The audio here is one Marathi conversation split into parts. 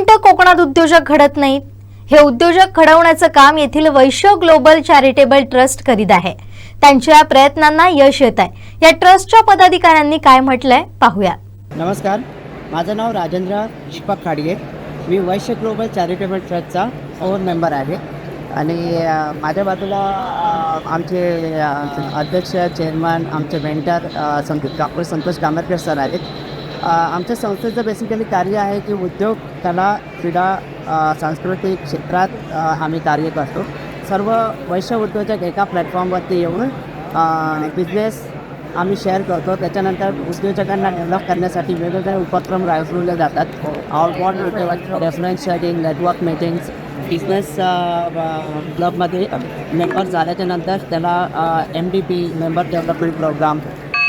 मिनिटं कोकणात उद्योजक घडत नाहीत. हे उद्योजक घडवण्याचं काम येथील वैश्य ग्लोबल चॅरिटेबल ट्रस्ट करीत आहे. त्यांच्या या प्रयत्नांना यश येत आहे. या ट्रस्टच्या पदाधिकाऱ्यांनी काय म्हटलंय पाहूया. नमस्कार. माझं नाव राजेंद्र दीपक खाडगे. मी वैश्य ग्लोबल चॅरिटेबल ट्रस्टचा ओन मेंबर आहे. आणि माझ्या बाजूला आमचे अध्यक्ष चेअरमन आमचे mentor Santosh doctor Santosh Kamatkar sir आहेत. आमच्या संस्थेचं बेसिकली कार्य आहे की उद्योग कला क्रीडा सांस्कृतिक क्षेत्रात आम्ही कार्य करतो. सर्व वैश्य उद्योजक एका प्लॅटफॉर्मवरती येऊन बिझनेस आम्ही शेअर करतो. त्याच्यानंतर उद्योजकांना डेव्हलप करण्यासाठी वेगवेगळे उपक्रम राबवले जातात. Outboard reference sharing network meetings business क्लबमध्ये मेंबर झाल्याच्यानंतर त्याला M D P member development programme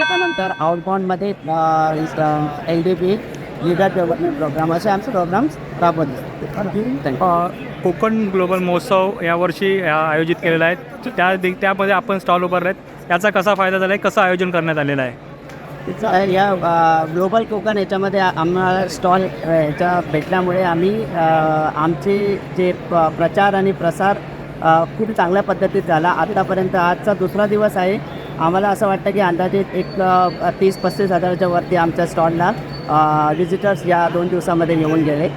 त्याच्यानंतर आउटबॉन्डमध्ये L D P leader development programme असे आमचे प्रोग्राम्स राबवले. कोकण ग्लोबल महोत्सव यावर्षी आयोजित केलेला आहे. त्या दे- त्यामध्ये आपण स्टॉल उभारले आहेत याचा कसा फायदा झाला आहे कसं आयोजन करण्यात आलेलं आहे? या ग्लोबल कोकण याच्यामध्ये आम्हाला स्टॉल याच्या भेटल्यामुळे आम्ही आमचे जे प्रचार आणि प्रसार खूप चांगल्या पद्धतीत झाला. आत्तापर्यंत आजचा दुसरा दिवस आहे. आम्हाला असं वाटतं की अंदाजे एक तीस पस्तीस हजाराच्या वरती आमच्या स्टॉलला विजिटर्स या दोन दिवसामध्ये येऊन गेले.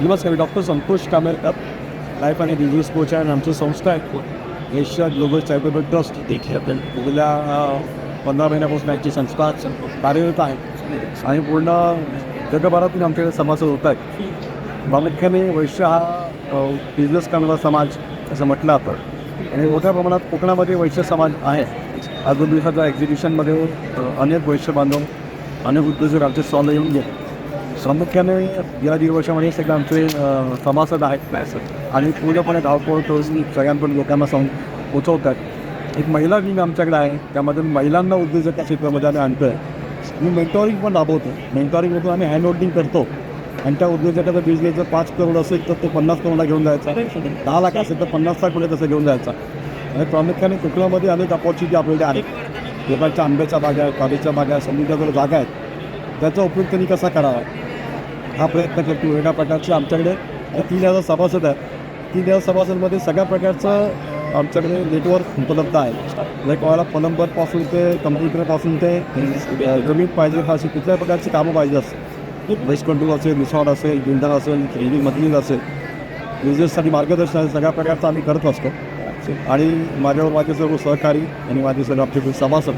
नमस्कार डॉक्टर संतोष कामेरकर लाईफ आणि बिझनेस कोच आणि आमची संस्था आहे. एशिया ग्लोबल चॅरिटेबल ट्रस्ट गेल्या अ, पंधरा महिन्यापासून आमची संस्था कार्यरत आहे. आणि पूर्ण जगभरातून आमच्याकडे समाज होत आहे. प्रामुख्याने वैश्य हा बिझनेस करणारा समाज असं म्हटलं आपण. आणि मोठ्या प्रमाणात कोकणामध्ये वैश्य समाज आहे. आज दोन दिवसाच्या एक्झिबिशनमध्ये हो. अनेक वैश्य बांधव अनेक उद्योजक आमचे स्टॉल येऊन गेले. प्रामुख्याने गेल्या दीड वर्षामध्ये सगळे आमचे सभासद आहेत. आणि पूर्णपणे धावपळ करून सगळ्यांपण लोकांना सांग पोचवतात. एक महिला टीम आमच्याकडे आहे. त्यामध्ये महिलांना उद्योजक क्षेत्रामध्ये आम्ही आणतो आहे मी मेंटॉरिंग पण राबवतो. मेंटॉरिंग होतो आम्ही हँड होल्डिंग करतो. आणि त्या उद्योजकाचा बिझनेस जर पाच करोड असेल तर तो पन्नास करोडला घेऊन जायचा. दहा लाख असेल तर पन्नास लाख पुढे तसं घेऊन जायचा. आणि प्रामुख्याने कोकणामध्ये अनेक अपॉर्च्युनिटी आपल्याकडे आहेत. लोकांच्या आंब्याच्या बागा आहेत कागदच्या बागा आहेत समुद्रावर जागा आहेत. त्याचा उपयोग त्यांनी कसा करावा? हा प्रयत्न करतो. वेगळ्या प्रकारचे आमच्याकडे तीन हजार सभासद आहेत. तीन हजार सभासदमध्ये सगळ्या प्रकारचं आमच्याकडे नेटवर्क उपलब्ध आहे. लाईक कोणाला पलंबरपासून ते कम्प्युटरपासून ते जमीन पाहिजे अशी कुठल्याही प्रकारची कामं पाहिजे असतील. वेस्ट कंट्रोल असेल रिसॉर्ट असेल बिल्डर असेल बिल्डिंग मधलील असेल. बिझनेससाठी मार्गदर्शन सगळ्या प्रकारचं आम्ही करत असतो. आणि माझ्यावर माझे सर्व सहकारी आणि माझे सर्व आमचे सभासद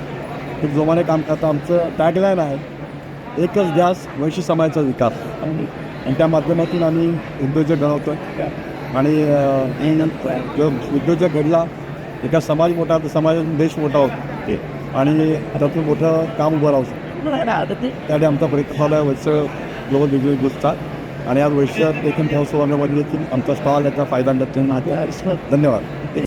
खूप जोमाने काम करतात. आमचं टॅगलाईन आहे एकच ध्यास वैश्य समाजाचा विकास. आणि त्या माध्यमातून आम्ही उद्योजक घडवतो आणि जो उद्योजक घडला एका समाज मोठा तर समाजातून देश मोठा होतो. आणि त्यातून मोठं काम उभं राहू शकतो. त्यासाठी आमचा प्रयत्न चालू आहे. वैश्य ग्लोबल बिझनेस ग्रुपचा. आणि आज वैश्य देखील महोत्सवामध्ये देखील आमचा स्टॉल याचा फायदा धन्यवाद.